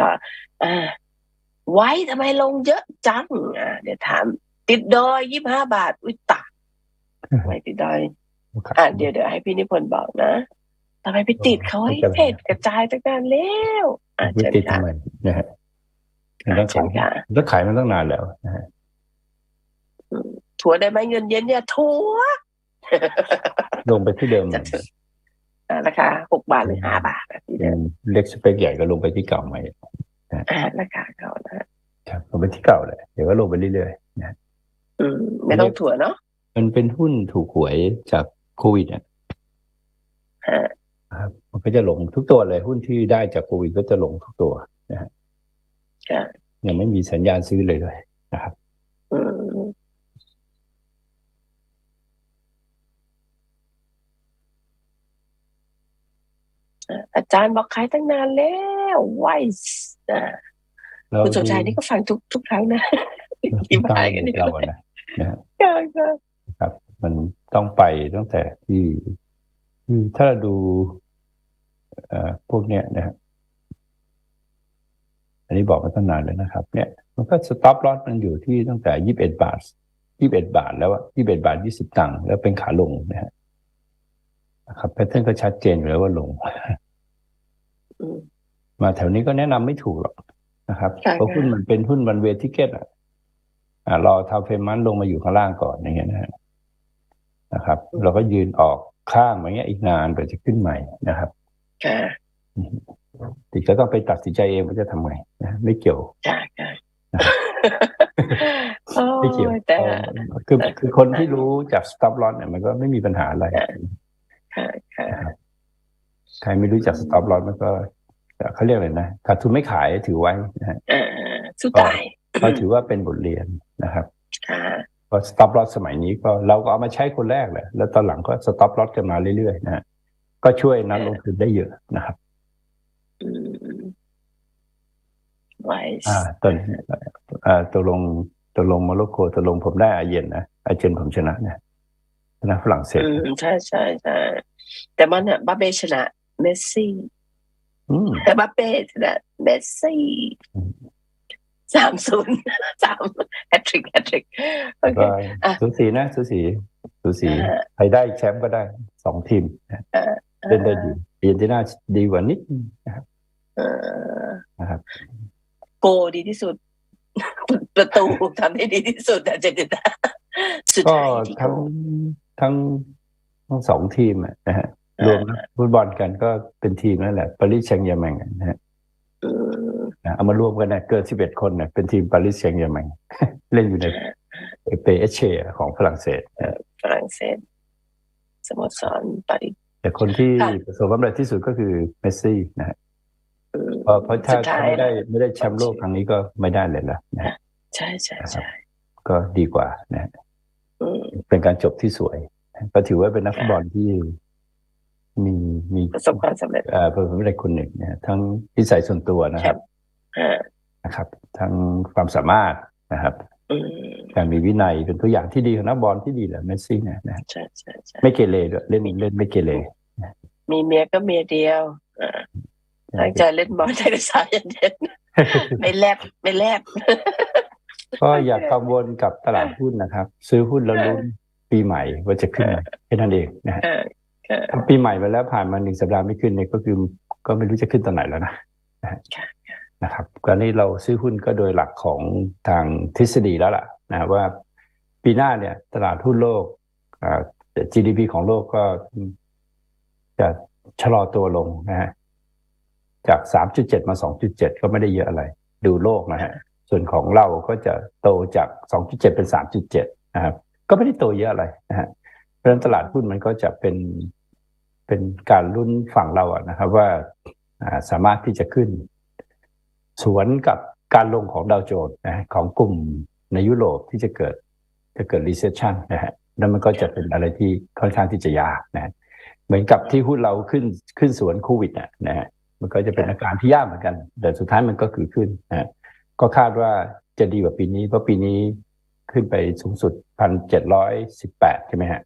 ต่อ อ่า ไว้ทำไมลงเยอะจังอ่าเดี๋ยวถาม ติดดอยยี่ห้าบาท อุ้ยตายทำไมติดดอย อ่าเดี๋ยวเดี๋ยวให้พี่นิพนธ์บอกนะทำไมไปติดเขาให้เพจกระจายตั้งนานแล้วอ่าไม่เชิญติดค่ะทำไมนะฮะมันต้องเชิขายญค่ะมันต้องขายมันตั้งนานแล้วนะฮะถัวได้ไหมเงินเย็นเนี่ยถัวลงไปที่เดิมจะถึงอ่าราคาหกบาทหรือห้าบาทแบบนี้อืเดิมมเล็กสเปคใหญ่ก็ลงไปที่เก่าใหม่ อ่าราคาเขานะครับลงไปที่เก่าเลย เดี๋ยวก็ลงไปเรื่อยๆนะอืมไม่ต้องถั่วเนาะมันเป็นหุ้นถูกหวยจากโควิดเนี่ยฮะครับมันก็จะลงทุกตัวเลย หุ้นที่ได้จากโควิดก็จะลงทุกตัวนะฮะค่ะยังไม่มีสัญญาณซื้อเลยเลยนะครับ อืม อ่าอาจารย์บอกขายตั้งนานแล้วไวส์อ่าแล้วคุณสมชายนี่ก็ฟังทุกทุกครั้งนะที่ตาบายกันนี่เราอะนะนะฮะค่ะค่ะครับ มันต้องไปตั้งแต่ที่ที่ถ้าเราดูเอ่อพวกเนี้ยนะฮะอันนี้บอกมาตั้งนานแล้วนะครับ เนี่ย มันก็สต็อปลอสมันอยู่ที่ตั้งแต่ยี่สิบเอ็ดบาทยี่สิบเอ็ดบาท แล้วอะยี่สิบเอ็ดบาทยี่สิบตังค์แล้วเป็นขาลงนะฮะนะครับแพทเทิร์นก็ชัดเจนอยู่แล้วว่าลงอืม มาแถวนี้ก็แนะนำไม่ถูกหรอกนะครับค่ะเพราะหุ้นมันเป็นหุ้นวันเวทิเก็ตอะอ่ารอทำเฟรมมันลงมาอยู่ข้างล่างก่อนอย่างเงี้ยนะฮะนะครับ เราก็ยืนออกข้างอย่างเงี้ยอีกนานกว่าจะขึ้นใหม่นะครับค่ะติก็ต้องไปตัดสินใจเองว่าจะทำไงนะไม่เกี่ยวค่ะค่ะไม่เกี่ยวโอ้แต่คือคือคนที่รู้จาก stop loss เนี่ยมันก็ไม่มีปัญหาอะไรค่ะค่ะใครไม่รู้จัก stop loss มันก็ เขาเรียกอะไรนะขาดทุนไม่ขายถือไว้นะฮะอ่าสู้ตายก็ถือว่าเป็นบทเรียนนะครับค่ะก็ stop loss สมัยนี้ก็เราก็เอามาใช้คนแรกแหละแล้วตอนหลังก็ stop loss กันมาเรื่อยๆนะฮะก็ช่วยนักลงทุนได้เยอะนะครับอืมไวส์อ่าตอนอ่าตกลงตกลงโมร็อกโกตกลงผมได้อาเย็นนะอาเจนผมชนะนะชนะฝรั่งเศสอืมใช่ใช่ใช่แต่มันอะบาเป้ชนะเมสซี่อืม แต่บาเป้ชนะเมสซี่อืมสามศูนย์สามแฮตทริกแฮตทริกโอเคก็อะสูสีนะสูสีสูสีอ่าใครได้แชมป์ก็ได้สองทีมนะเล่นได้ดีอาร์เจนตินาดีกว่านิดนะครับเออนะครับโกดีที่สุด ประตูทำได้ดีที่สุดแต่เจนตินาสุดก็ท้ายที่โกทั้งทั้งทั้งสองทีมอะนะฮะ รวมนักฟุตบอลกันก็เป็นทีมนั่นแหละปารีสแชงต์แยร์แมงนะฮะอืมนะเอามารวมกันนะเกินสิบเอ็ดคนนะเป็นทีมปารีสแชงต์แยร์แมงเล่นอยู่ในเปเอเชของฝรั่งเศสนะฝรั่งเศสสโมสรปารีสแต่คนที่ค่ะประสบความสำเร็จที่สุดก็คือเมสซี่นะฮะอืมเพราะเพราะถ้าสุดท้ายถ้าไม่ได้ไม่ได้แชมป์โลกครั้งนี้ก็ไม่ได้เลยละนะฮะใช่ใช่ใช่ก็ดีกว่านะฮะอืมเป็นการจบที่สวยก็ถือว่าเป็นนักฟุตบอลที่ มีมีประสบความสำเร็จเอ่อประสบความสำเร็จคนหนึ่งนะฮะทั้งนิสัยส่วนตัวนะครับอ่านะครับ ทั้งความสามารถนะครับอืมการมีวินัยเป็นตัวอย่างที่ดีของนักบอลที่ดีแหละเมสซี่เนี่ยนะฮะใช่ใช่ใช่ไม่เกเรด้วยเล่นเล่นไม่เกเรมีเมียก็เมียเดียวอ่าตั้งใจเล่นบอลใจกระสายเย็นๆไม่แลบไม่แลบก็อย่ากังวลกับตลาดหุ้นนะครับ ซื้อหุ้นแล้วลุ้นปีใหม่ว่าจะขึ้นไหมแค่นั้นเองนะฮะค่ะค่ะถ้า ปีใหม่ไปแล้วผ่านมาหนึ่งสัปดาห์ไม่ขึ้นเนี่ยก็คือก็ไม่รู้จะขึ้นตอนไหนแล้วนะนะฮะนะครับการนี้เราซื้อหุ้นก็โดยหลักของทางทฤษฎีแล้วล่ะนะว่าปีหน้าเนี่ย ตลาดหุ้นโลกอ่า GDP ของโลกก็จะชะลอตัวลงนะฮะจาก3.7มา2.7ก็ไม่ได้เยอะอะไร ดูโลกนะฮะส่วนของเราก็จะโตจาก2.7เป็น3.7นะครับ ก็ไม่ได้โตเยอะอะไรนะฮะเพราะฉะนั้นตลาดหุ้นมันก็จะเป็น เป็นการลุ้นฝั่งเราอะนะครับว่าอ่าสามารถที่จะขึ้น สวนกับการลงของดาวโจนส์นะฮะของกลุ่มในยุโรปที่จะเกิดจะเกิด recession นะฮะแล้วมันก็จะเป็นอะไรที่ค่อนข้างที่จะยากนะฮะเหมือนกับที่หุ้นเราขึ้นขึ้นสวนโควิดอะนะฮะมันก็จะเป็นอาการที่ยากเหมือนกัน แต่สุดท้ายมันก็คือขึ้นนะฮะก็คาดว่าจะดีกว่าปีนี้ เพราะปีนี้ขึ้นไปสูงสุดพันเจ็ดร้อยสิบแปดใช่ไหมฮะ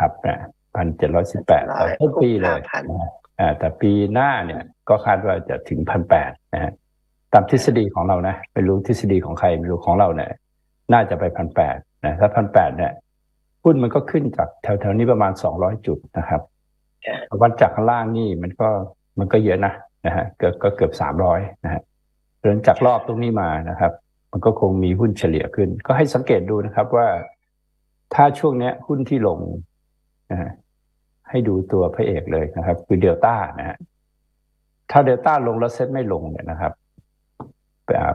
ครับนะครับ พันเจ็ดร้อยสิบแปดต้นปีเลยนะฮะอ่าแต่ปีหน้าเนี่ยก็คาดว่าจะถึงพันแปดนะฮะตามทฤษฎีของเรานะไม่รู้ทฤษฎีของใครไม่รู้ของเราเนี่ยน่าจะไปพันแปดนะถ้าพันแปดเนี่ยหุ้นมันก็ขึ้นจากแถวๆนี้ประมาณสองร้อยจุดนะครับค่ะวัดจากข้างล่างนี่มันก็มันก็เยอะนะนะฮะเกือบก็เกือบสามร้อยนะฮะเดินจากรอบตรงนี้มานะครับ มันก็คงมีหุ้นเฉลี่ยขึ้น ก็ให้สังเกตดูนะครับว่า ถ้าช่วงเนี้ยหุ้นที่ลงนะฮะ ให้ดูตัวพระเอกเลยนะครับ คือเดลต้านะฮะถ้าเดลต้าลงแล้วเซ็ตไม่ลงเนี่ยนะครับแบบ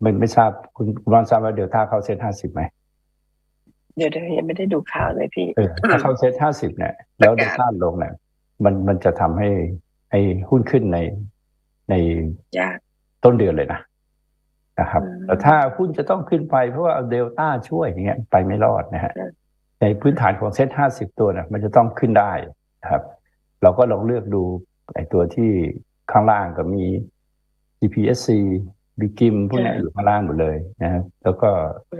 ไม่ไม่ทราบคุณคุณบอลทราบว่าเดลต้าเข้าเซ็ตห้าสิบไหมเดี๋ยวเดี๋ยวยังไม่ได้ดูข่าวเลยพี่เออถ้าเข้าเซ็ตห้าสิบเนี่ยแล้วเดลต้าลงเนี่ยมันมันจะทำให้ให้หุ้นขึ้นในในยากต้นเดือนเลยนะนะครับอืมแต่ถ้าหุ้นจะต้องขึ้นไปเพราะว่าเดลต้าช่วยอย่างเงี้ยไปไม่รอดนะฮะอืม ในพื้นฐานของเซ็ตห้าสิบตัวนะมันจะต้องขึ้นได้นะครับ เราก็ลองเลือกดูไอ้ตัวที่ข้างล่างก็มี GPSC บิกิมพวกเนี้ยอยู่ข้างล่างหมดเลยนะฮะแล้วก็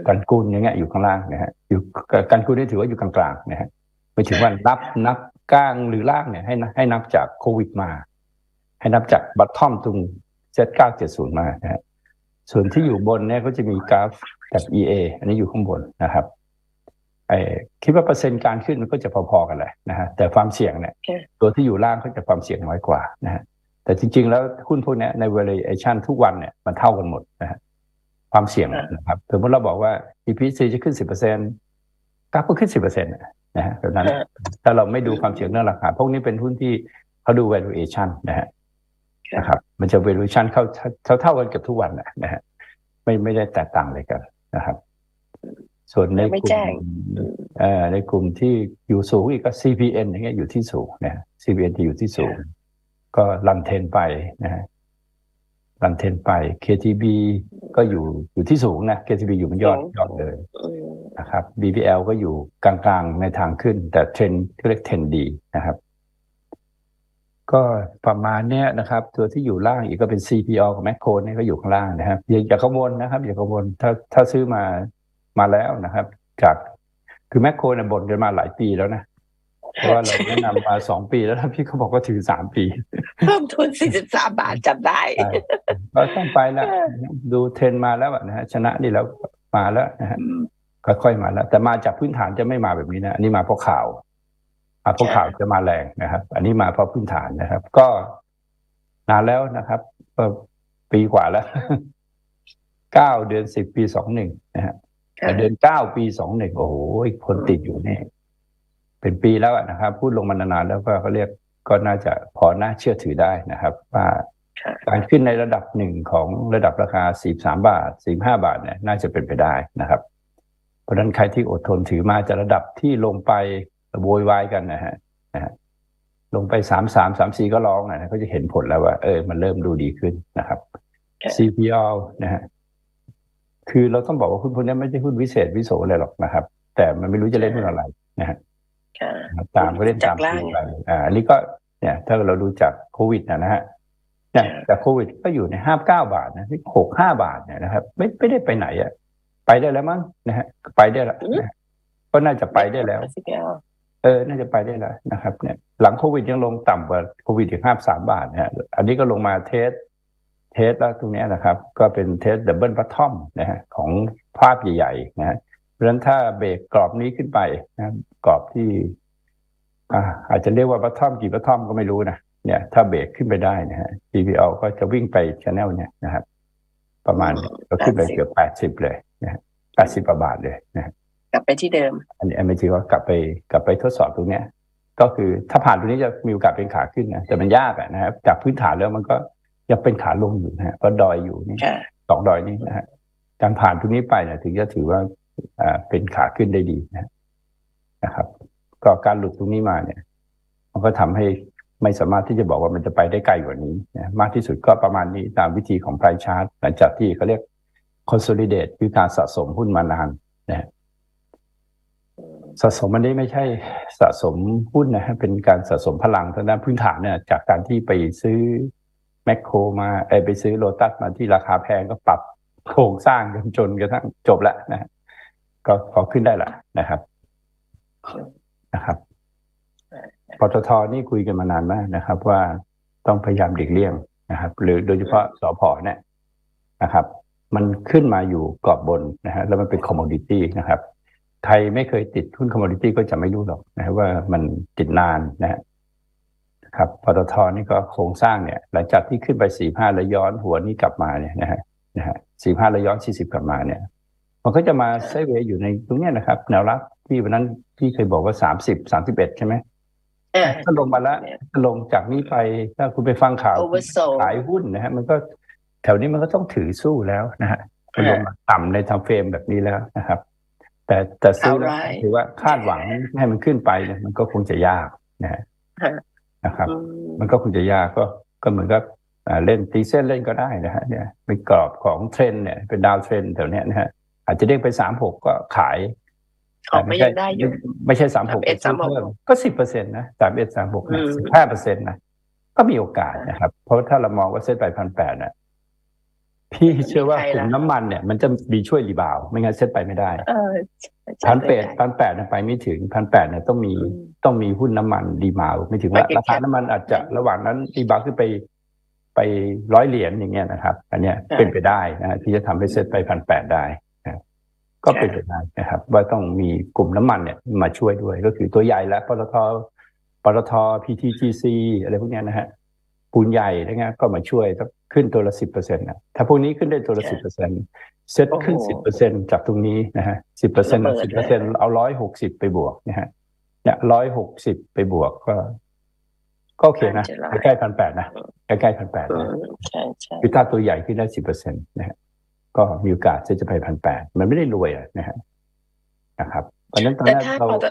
กันกุลอย่างเงี้ยอยู่ข้างล่างนะฮะอยู่กันกุลนี่ถือว่าอยู่กลางๆนะฮะไม่ถึงว่านับนับกลางหรือล่างเนี่ยให้นับให้นับจากโควิดมา ให้นับจากบัตทอมตรง Z970 มานะฮะส่วนที่อยู่บนเนี่ยก็จะมีกราฟแบบ EA อันนี้อยู่ข้างบนนะครับ ไอ้คิดว่าเปอร์เซ็นต์การขึ้นมันก็จะพอๆกันแหละนะฮะแต่ความเสี่ยงเนี่ยค่ะตัวที่อยู่ล่างก็จะความเสี่ยงน้อยกว่านะฮะแต่จริง ๆ แล้วหุ้นพวกเนี้ยใน valuation ทุกวันเนี่ยมันเท่ากันหมดนะฮะความเสี่ยงนะครับสมมติเราบอกว่า EPC จะขึ้น10%กราฟก็ขึ้น10%นะฮะแบบนั้นค่ะถ้าเราไม่ดูความเสี่ยงเรื่องราคาพวกนี้เป็นหุ้นที่เขาดู valuation นะฮะค่ะนะครับมันจะ valuation เข้าเท่าเท่ากันเกับทุกวันนะนะฮะไม่ไม่ได้แตกต่างเลยกันนะครับ ส่วนในไม่กลุ่แจ้มงเอ่อในกลุ่มที่อยู่สูงอีกก็ CPN อย่างเงี้ยอยู่ที่สูงนะฮะ CPN จะอยู่ที่สูง ก็ลันเทนไปนะฮะลันเทนไป KTB ก็อยู่อยู่ที่สูงนะ KTB อยู่บนยอดสูงยอดเลยอืมนะครับ BBL ก็อยู่กลางๆในทางขึ้น แต่เทรนที่เรียกเทรนดีนะครับ ก็ประมาณเนี้ยนะครับ ตัวที่อยู่ล่างอีกก็เป็น CPO กับ m a c โ o เนี่ยก็อยู่ข้างล่างนะครับอย่าอย่ากังวลนะครับ อย่ากังวลถ้าถ้าซื้อมา มาแล้วนะครับ จากคือ m a c โ o เนี่ยบ่นกันมาหลายปีแล้วนะเพราะว่าเราแนะนำมาสองปีแล้วนะพี่เขาบอกว่าถือสามปี เพิ่มทุน43บาทจำได้ใช่ก็ต้องไปแล้วดูเทรนด์มาแล้วอะนะฮะชนะนี่แล้วมาแล้วนะฮะอืมค่อยๆมาแล้ว แต่มาจากพื้นฐานจะไม่มาแบบนี้นะอันนี้มาเพราะข่าวมาเพราะค่ะข่าวจะมาแรงนะครับ อันนี้มาเพราะพื้นฐานนะครับ ก็นานแล้วนะครับก็ปีกว่าแล้วเก้าเดือนสิบปีสองหนึ่งนะฮะ แต่เดือนเก้าปีสองหนึ่งโอ้โหคนติดอยู่นี่เป็นปีแล้วอะนะครับ พูดลงมานานๆแล้วก็เขาเรียกก็น่าจะพอน่าเชื่อถือได้นะครับ ว่าค่ะการขึ้นในระดับหนึ่งของระดับราคา43บาท45บาทเนี่ยน่าจะเป็นไปได้นะครับ เพราะฉะนั้นใครที่อดทนถือมาจากระดับที่ลงไปโวยวายกันนะฮะนะฮะลงไป3 3 3 4ก็ร้องนะก็จะเห็นผลแล้วว่า เออมันเริ่มดูดีขึ้นนะครับค่ะ CPO นะฮะ คือเราต้องบอกว่าหุ้นพวกนี้ไม่ใช่หุ้นวิเศษวิโสอะไรหรอกนะครับ แต่มันไม่รู้จะเล่นหุ้นอะไรนะฮะค่ะตามก็เล่นตามจากล่างไปอ่าอันนี้ก็เนี่ย ถ้าเราดูจากโควิดนะนะฮะเนี่ยค่ะจากโควิดก็อยู่ในห้าเก้าบาทนะที่หกห้าบาทเนี่ยนะครับ ไม่ไม่ได้ไปไหนอะไปได้แล้วมั้งนะฮะไปได้แล้วนะฮะก็น่าจะไปได้แล้ว CPL เออ น่าจะไปได้แล้วนะครับ เนี่ย หลังโควิดยังลงต่ำกว่าโควิดถึงห้าสามบาทนะฮะอันนี้ก็ลงมาเทสเทสแล้วตรงเนี้ยนะครับ ก็เป็นเทสดับเบิลพัททอมนะฮะของภาพใหญ่ๆนะฮะเพราะฉะนั้นถ้าเบรกกรอบนี้ขึ้นไปนะครับกรอบที่อ่าอาจจะเรียกว่าพัททอมกี่พัททอมก็ไม่รู้นะเนี่ยถ้าเบรกขึ้นไปได้นะฮะ CPO ก็จะวิ่งไปชแนลเนี่ยนะครับ ประมาณอืมก็ขึ้นไป80เกือบแปดสิบเลยนะฮะแปดสิบาทเลยนะฮะกลับไปที่เดิม อันนี้อันนี้ถือว่ากลับไปกลับไปทดสอบตรงเนี้ยก็คือถ้าผ่านตรงนี้จะมีโอกาสเป็นขาขึ้นนะแต่มันยากอะนะครับจากพื้นฐานแล้วมันก็ ยังเป็นขาลงอยู่นะฮะเพราะดอยอยู่นี่ค่ะสองดอยนี้นะฮะการผ่านตรงนี้ไปเนี่ยถึงจะถือว่าอ่าเป็นขาขึ้นได้ดีนะนะครับ ก็การหลุดตรงนี้มาเนี่ย มันก็ทำให้ไม่สามารถที่จะบอกว่ามันจะไปได้ไกลกว่านี้นะมากที่สุดก็ประมาณนี้ตามวิธีของไพรชาร์ตหลังจากที่เขาเรียก consolidate คือการสะสมหุ้นมานานนะฮะสะสมอันนี้ไม่ใช่สะสมหุ้นนะฮะเป็นการสะสมพลังทางด้านพื้นฐานเนี่ยจากการที่ไปซื้อ แมคโครมาไปซื้อโลตัสมาที่ราคาแพงก็ปรับโครงสร้างกันจนกระทั่งจบแล้วนะก็พอขึ้นได้ละนะครับนะครับปตทนี่คุยกันมานานมากนะครับ ว่าต้องพยายามหลีกเลี่ยงนะครับ หรือโดยเฉพาะสอพอเนี่ยนะครับ มันขึ้นมาอยู่กรอบบนนะฮะแล้วมันเป็นคอมม o ดิตี้นะครับไทยไม่เคยติดหุ้นคอมม o ดิตี้ก็จะไม่รู้หรอกนะว่ามันติดนานนะฮะ ครับปตทนี่ก็โครงสร้างเนี่ยหลังจากที่ขึ้นไปสี่ห้าแล้วย้อนหัวนี่กลับมาเนี่ยนะฮะนะฮะสี่ห้าแล้วย้อนสี่สิบกลับมาเนี่ยมันก็จะมาไซด์เวย์อยู่ในตรงเนี้ยนะครับ แนวรับที่วันนั้นที่เคยบอกว่าสามสิบสามสิบเอ็ดใช่ไหมอ่าถ้าลงมาแล้วถ้าลงจากนี้ไปถ้าคุณไปฟังข่าว Oversold ขายหุ้นนะฮะมันก็แถวนี้มันก็ต้องถือสู้แล้วนะฮะมันลงมาต่ำในทำเฟรมแบบนี้แล้วนะครับ แต่แต่ซื้อแล้ว Alright ถือว่าคาดหวังให้มันขึ้นไปเนี่ยมันก็คงจะยากนะฮะฮะ นะครับอืมมันก็คงจะยากก็ก็เหมือนกับอ่าเล่นตีเส้นเล่นก็ได้นะฮะเนี่ยเป็นกรอบของเทรนด์เนี่ยเป็นดาวเทรนด์แถวเนี้ยนะฮะอาจจะเด้งไปสามหกก็ขายออกมายังได้อยู่ไม่ใช่สามหก31 36ก็สิบเปอร์เซ็นต์นะสามเอ็ดสามหกนะอืมสิบห้าเปอร์เซ็นต์นะก็มีโอกาสนะครับ เพราะถ้าเรามองว่าเซ็ตไปพันแปดน่ะ พี่เชื่อว่ากลุ่มน้ำมันเนี่ยมันจะมีช่วยรีบาวด์ไม่งั้นเซ็ตไปไม่ได้เออใช่ใช่พันแปดพันแปดไปไม่ถึงพันแปดเนี่ยต้องมีอืมต้องมีหุ้นน้ำมันรีบาวด์ไม่ถึงว่า Market ราคา cap น้ำมันอาจจะระหว่างนั้นรีบาวด์ขึ้นไปไปร้อยเหรียญอย่างเงี้ยนะครับ อันเนี้ยใช่เป็นไปได้นะที่จะทำให้เซ็ตไปพันแปดได้นะก็เป็นไปได้นะครับ ว่าต้องมีกลุ่มน้ำมันเนี่ยมาช่วยด้วยก็คือตัวใหญ่และปตทปตท PTGC อะไรพวกเนี้ยนะฮะปูนใหญ่อะไรเงี้ยก็มาช่วยถ้า ขึ้นตัวละสิบเปอร์เซ็นต์นะถ้าพวกนี้ขึ้นได้ตัวละสิบเปอร์เซ็นต์เซ็ตขึ้นโอ้สิบโหเปอร์เซ็นต์จากตรงนี้นะฮะสิบเปอร์เซ็นต์ระเบิดสิบเลเปอร์เซ็นต์ยเอาร้อยหกสิบไปบวกนะฮะเนี่ยร้อยหกสิบไปบวกก็ ก็โอเคนะใช่ใกล้ๆพันแปดนะใกล้ๆพันแปดอืนะมใช่ใช่คือถ้าตัวใหญ่ขึ้นได้สิบเปอร์เซ็นต์นะฮะก็มีโอกาสที่จะไปพันแปดมันไม่ได้รวยอะนะฮะนะครับเพราะฉะนั้นตอนแต่นี้ถ้าเราปต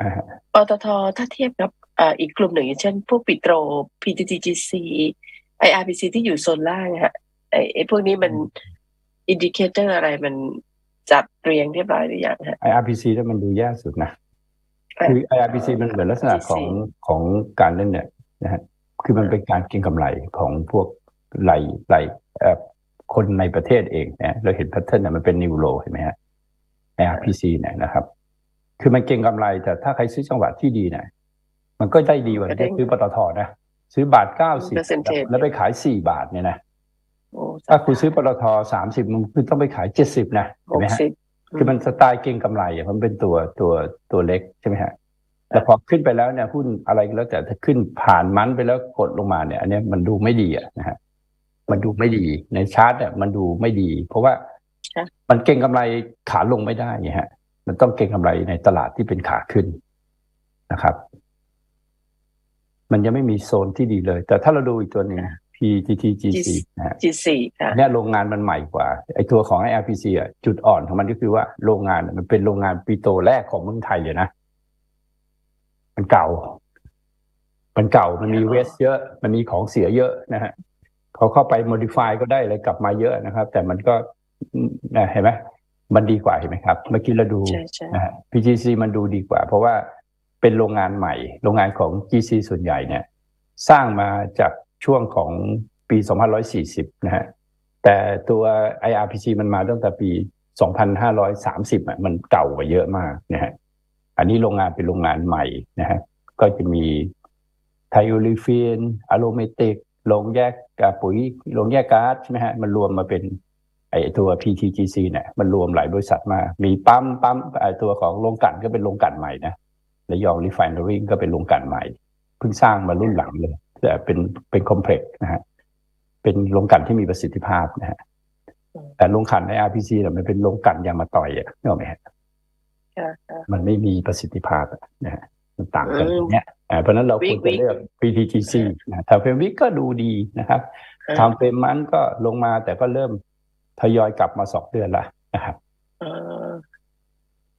อ่าฮะปตทถ้าเทียบกับอ่าอีกกลุ่มหนึ่งอย่างเช่น พวกปิโตร PTTGC IRPC ที่อยู่โซนล่างฮะไอ้ไอ้พวกนี้มันอินดิเคเตอร์อะไรมันจัดเรียงเรียบร้อยหรือยังฮะ IRPC แล้วมันดูแย่สุดนะคือ IRPC มันเหมือนลักษณะของของการเล่นเนี่ยนะฮะคือมันเป็นการเก็งกำไรของพวกไหลไหลเอ่อคนในประเทศเองเนี่ยเราเห็นแพทเทิร์นเนี่ยมันเป็นนิวโรเห็นไหมฮะ IRPC เนี่ยนะครับ คือมันเก็งกำไรแต่ถ้าใครซื้อจังหวะที่ดีเนี่ยมันก็ได้ดีกว่าที่ซื้อปตทนะ ซื้อบาทเก้าสิบ Percentage แล้วไปขายสี่บาทเนี่ยนะโอ้ถ้าคุณซื้อปตทสามสิบมันคือต้องไปขายเจ็ดสิบนะหเห็นไหมกฮะสิบคือมันสไตล์เก็งกำไรอะมันเป็นตัวตัวตัวเล็กใช่ไหมฮะแต่พอขึ้นไปแล้วเนี่ยหุ้นอะไรก็แล้วแต่ถ้าขึ้นผ่านมันไปแล้วกดลงมาเนี่ย อันเนี้ยมันดูไม่ดีอะนะฮะมันดูไม่ดีในชาร์ตเนี่ยมันดูไม่ดี เพราะว่ามันเก็งกำไรขาลงไม่ได้ไงฮะ มันต้องเก็งกำไรในตลาดที่เป็นขาขึ้นนะครับ มันยังไม่มีโซนที่ดีเลย แต่ถ้าเราดูอีกตัวหนึ่ง PTTGC นะฮะ G4 ค่ะเนี่ยโรงงานมันใหม่กว่าไอตัวของ LPC อะจุดอ่อนของมันก็คือว่าโรงงานมันเป็นโรงงานปีโตแรกของเมืองไทยเลยนะ มันเก่า มันเก่ามันมีเวสเยอะ มันมีของเสียเยอะนะฮะเขาเข้าไป modify ก็ได้อะไรกลับมาเยอะนะครับ แต่มันก็นะเห็นไหมมันดีกว่าเห็นไหมครับ เมื่อกี้เราดูใช่ใช่นะฮะ PGC มันดูดีกว่า เพราะว่า เป็นโรงงานใหม่ โรงงานของ GC ส่วนใหญ่เนี่ยสร้างมาจากช่วงของปี2140 นะฮะ แต่ตัว IRPC มันมาตั้งแต่ปี 2530อะมันเก่ากว่าเยอะมากนะฮะ อันนี้โรงงานเป็นโรงงานใหม่นะฮะ ก็จะมีไทโอลิฟีนอะโรเมติกโรงแยกกาปุ๋ยโรงแยกก๊าซใช่ไหมฮะ มันรวมมาเป็นไอตัว PTGC เนี่ย มันรวมหลายบริษัทมากมีปั๊มปั๊มไอตัวของโรงกลั่นก็เป็นโรงกลั่นใหม่นะ และยองรีไฟนอรี่ก็เป็นโรงกลั่นใหม่ เพิ่งสร้างมารุ่นหลังเลยแต่เป็นเป็นคอมเพล็กซ์นะฮะเป็นโรงกลั่นที่มีประสิทธิภาพนะฮะแต่โรงกลั่นใน RPC เนี่ยมันเป็นโรงกลั่นยางมาต่อยอะนึกออกไหมฮะค่ะค่ะมันไม่มีประสิทธิภาพอะนะฮะมันต่างกันอืมตรงเนี้ยอ่าเพราะฉะนั้นเราควร Week จะเลือก PTGC นะทำเฟรมวิกก็ดูดีนะครับอ่าทำเฟรมมันก็ลงมาแต่ก็เริ่มทยอยกลับมาสองเดือนละนะครับเอ่อ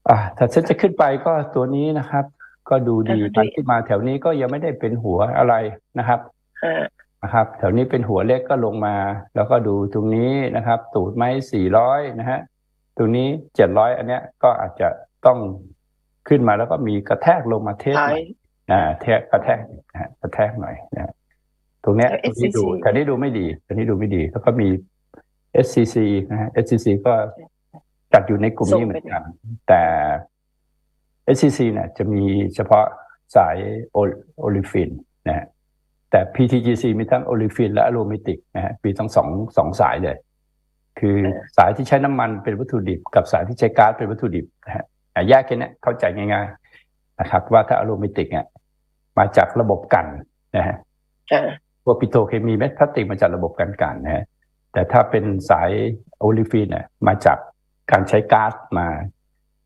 อ่าถ้าเซ็ตจะขึ้นไปก็ตัวนี้นะครับ ก็ดูดีอ่าดูมันขึ้นมาแถวนี้ก็ยังไม่ได้เป็นหัวอะไรนะครับอ่านะครับ แถวนี้เป็นหัวเล็กก็ลงมา แล้วก็ดูตรงนี้นะครับ ตูดไม้สี่ร้อยนะฮะตรงนี้เจ็ดร้อยอันเนี้ยก็อาจจะต้องขึ้นมาแล้วก็มีกระแทกลงมาเทสหท้าน่ยอยอ่าแทกกระแทกนะฮะกระแทกหน่อยนะฮะตรงเนี้ยแล้วตรงนี้ดู SCC แถวนี้ดูไม่ดีแถวนี้ดูไม่ดี แล้วก็มี SCC นะฮะ SCC ก็จัดอยู่ในกลุ่มนี้เหมือนกัน แต่ SCC เนี่ยจะมีเฉพาะสายโอลิฟินนะฮะแต่ PTGC มีทั้งโอลิฟินและอะโรมิติกนะฮะมีทั้งสองสองสายเลย คือสายที่ใช้น้ำมันเป็นวัตถุดิบ กับสายที่ใช้ก๊าซเป็นวัตถุดิบนะฮะอะแยกแค่นี้เข้าใจง่ายๆนะครับ ว่าถ้าอะโรมิติกเนี่ยมาจากระบบกันนะฮะค่ะพวกปิโตรเคมีเม็ดพลาสติกมาจากระบบการกันนะฮะแต่ถ้าเป็นสายโอลิฟีนเนี่ยมาจากการใช้ก๊าซมา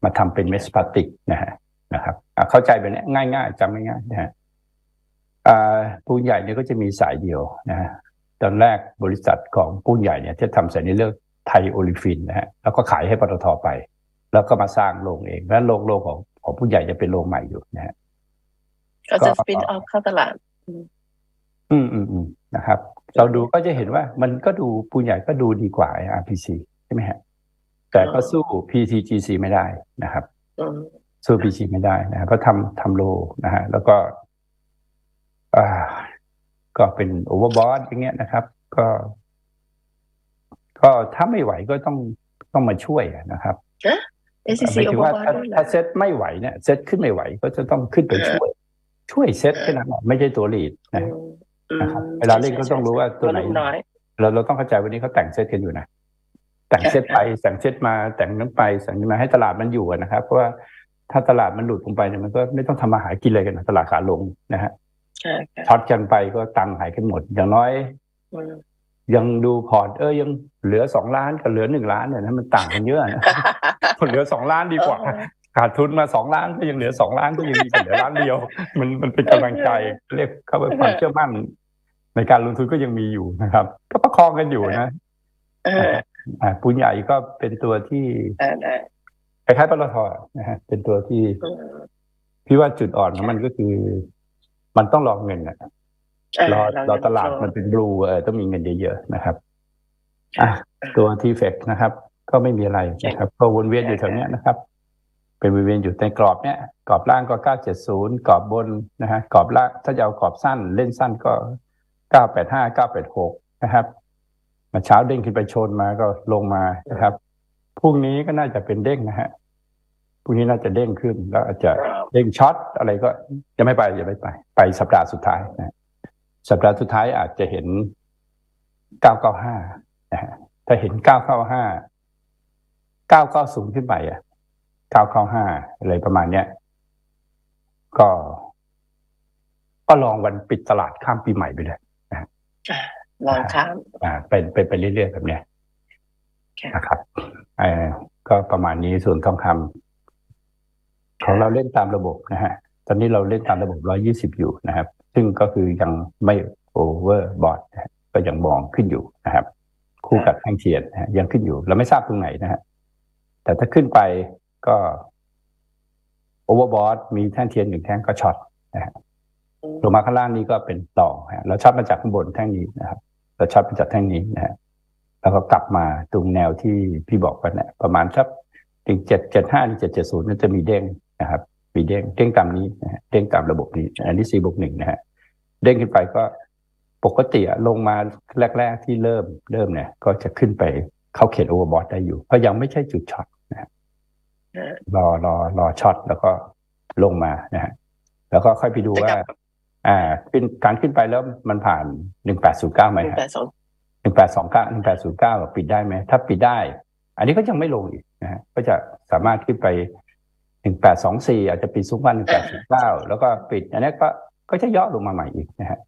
มาทำเป็นเม็ดพลาสติกนะฮะนะครับอะเข้าใจแบบนี้ง่ายๆจำง่ายๆนะฮะอ่าปูนใหญ่เนี่ยก็จะมีสายเดียวนะฮะตอนแรกบริษัทของปูนใหญ่เนี่ยที่ทำสายนี้เลือกไทยโอลิฟินนะฮะแล้วก็ขายให้ปตทไป แล้วก็มาสร้างโรงเองแล้วโรงโรงของของปูนใหญ่จะเป็นโรงใหม่อยู่นะฮะก็จะสปินออฟเข้าตลาด อืมอืมอืมนะครับ เราดูก็จะเห็นว่ามันก็ดูปูนใหญ่ก็ดูดีกว่า RPC ใช่ไหมฮะ แต่ก็สู้ PTGC ไม่ได้นะครับอืมสู้ PC ไม่ได้นะครับเพราะทำทำโลนะฮะแล้วก็อ่าก็เป็นโอเวอร์บอทอย่างเงี้ยนะครับ ก็ ก็ถ้าไม่ไหวก็ต้องต้องมาช่วยนะครับเอซีหซีมายโอถึงเวอว่าร์บอถ้าด้วยเหรถ้าอเซตไม่ไหวเนี่ยเซตขึ้นไม่ไหว ก็จะต้องขึ้นไปช่วย ช่วยเซตแค่นั้นแหละไม่ใช่ตัวลีดอืนะมอืมนะครับเวลาเล่นก็ต้องรู้ว่าตัวไหนลูกน้อยเราเราต้องเข้าใจวันนี้เขาแต่งเซตกันอยู่นะ แต่งเซตไปแต่งเซตมาแต่งนั้นไปแต่งนั้นมาให้ตลาดมันอยู่อะนะครับเพราะว่าถ้าตลาดมันหลุดลงไปเนี่ยมันก็ไม่ต้องทำมาหากินเลยกันนะตลาดขาลงนะฮะค่ะค่ะช็อตกันไปก็ตังค์หายกันหมด อย่างน้อยอืมยังดูพอร์ตเออยังเหลือสองล้านกับเหลือหนึ่งล้านเนี่ยนะมันต่างกันเยอะนะเหลือสองล้านดีกว่าขาดทุนมาสองล้านก็ยังเหลือสองล้านก็ยังดีกว่าเหลือล้านเดียว มันมันเป็นกำลังใจเรียกเขาว่าความเชื่อมั่น ในการลงทุนก็ยังมีอยู่นะครับ ก็ประคองกันอยู่นะเอออ่า ปูนใหญ่ก็เป็นตัวที่ได้ได้คล้ายๆปตทนะฮะเป็นตัวที่อืมพี่ว่าจุดอ่อนของมันก็คือ มันต้องรอเงินอะอ่ารอรอตลาดเรมันเป็นบลูเออต้องมีเงินเยอะๆนะครับอะตัวทีเฟกนะครับ ก็ไม่มีอะไรนะครับ ก็วนเวียนอยู่แถวเนี้ยนะครับ เป็นวนเวียนอยู่ในกรอบเนี้ยกรอบล่างก็970กรอบบนนะฮะกรอบล่างถ้าจะเอากรอบสั้น เล่นสั้นก็985 986นะครับมา เช้าเด้งขึ้นไปชนมาก็ลงมานะครับพรุ่งนี้ก็น่าจะเป็นเด้งนะฮะพรุ่งนี้น่าจะเด้งขึ้น แล้วอาจจะเด้งช็อตอะไรก็ยังไม่ไปยังไม่ไป ไปสัปดาห์สุดท้ายนะสัปดาห์สุดท้ายอาจจะเห็น 995 นะฮะถ้าเห็น 995 990 ขึ้นไปอะ 995 อะไรประมาณเนี้ย ก็ ก็ลองวันปิดตลาดข้ามปีใหม่ไปเลย ลองข้ามอ่าเป็นเป็นไปเรื่อยๆแบบเนี้ยค่ะนะครับเอ่อก็ประมาณนี้ส่วนทองคำของเราเล่นตามระบบนะฮะ ตอนนี้เราเล่นตามระบบ120อยู่นะครับ ซึ่งก็คือยังไม่โอเวอร์บอทก็ยังมองขึ้นอยู่นะครับ คู่กับแท่งเทียนนะฮะยังขึ้นอยู่ เราไม่ทราบตรงไหนนะฮะแต่ถ้าขึ้นไปก็โอเวอร์บอทมีแท่งเทียนหนึ่งแท่งก็ช็อตอืมลงมาข้างล่างนี้ก็เป็นต่อฮะเราช็อตมาจากข้างบนแท่งนี้นะครับ เราช็อตมาจากแท่งนี้นะฮะแล้วก็กลับมาตรงแนวที่พี่บอกไปเนี่ยประมาณสักถึงเจ็ดเจ็ดห้าถึงเจ็ดเจ็ดศูนย์นั่นจะมีเด้งนะครับ มีเด้งเด้งตามนี้นะฮะเด้งตามระบบนี้ อันนี้สี่บวกหนึ่งนะฮะเด้งขึ้นไปก็ปกติอะลงมาแรก ๆที่เริ่มเริ่มเนี่ย ก็จะขึ้นไปเข้าเขตโอเวอร์บอทได้อยู่ เพราะยังไม่ใช่จุดช็อตนะฮะเออรอรอรอช็อตแล้วก็ลงมานะฮะแล้วก็ค่อยไปดูว่า อ่าขึ้นการขึ้นไปแล้วมันผ่านหนึ่งแปดศูนย์เก้าไหมหนึ่งฮะแปดสองหนึ่งแปดสองเก้าหนึ่งแปดศูนย์เก้าปิดได้ไหมถ้าปิดได้ อันนี้ก็ยังไม่ลงอีกนะฮะก็จะสามารถขึ้นไปหนึ่งแปดสองสี่อาจจะปิดสูงกว่าหนึ่งแปดศูนย์เก้าแล้วก็ปิด อันนี้ก็ก็จะย่อลงมาใหม่อีกนะฮะ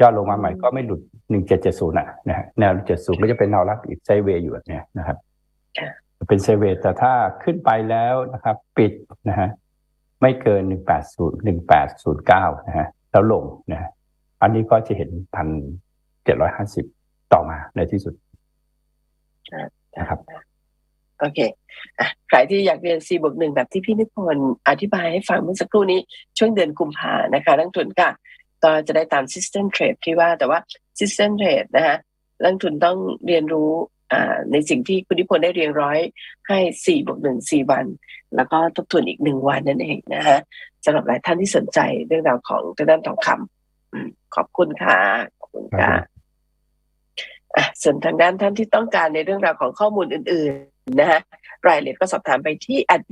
ย่อลงมาใหม่ก็ไม่หลุดหนึ่งเจ็ดเจ็ดศูนย์อะนะฮะแนวเจ็ดศูนย์ก็จะเป็นแนวรับอีกไซด์เวย์อยู่แบบเนี้ยนะครับเป็นไซด์เวย์แต่ถ้าขึ้นไปแล้วนะครับ ปิดนะฮะไม่เกินหนึ่งแปดศูนย์หนึ่งแปดศูนย์เก้านะฮะ แล้วลงนะฮะอันนี้ก็จะเห็นพันเจ็ดร้อยห้าสิบต่อมาในที่สุดนะครับโอเคอะใครที่อยากเรียน C บวกหนึ่งแบบที่พี่นิพนธ์อธิบายให้ฟังเมื่อสักครู่นี้ช่วงเดือนกุมภานะคะนักทุนก็ก็จะได้ตาม System Trade ที่ว่าแต่ว่า System Trade นะคะนักทุนต้องเรียนรู้อ่า ในสิ่งที่คุณนิพนธ์ได้เรียงร้อยให้4บวกหนึ่ง4วัน แล้วก็ทบทวนอีกหนึ่งวันนั่นเองนะคะสำหรับหลายท่านที่สนใจเรื่องราวของทางด้านทองคำอืมขอบคุณค่ะขอบคุณค่ะอะส่วนทางด้านท่านที่ต้องการในเรื่องราวของข้อมูลอื่น ๆ นะฮะรายละเอียดก็สอบถามไปที่ at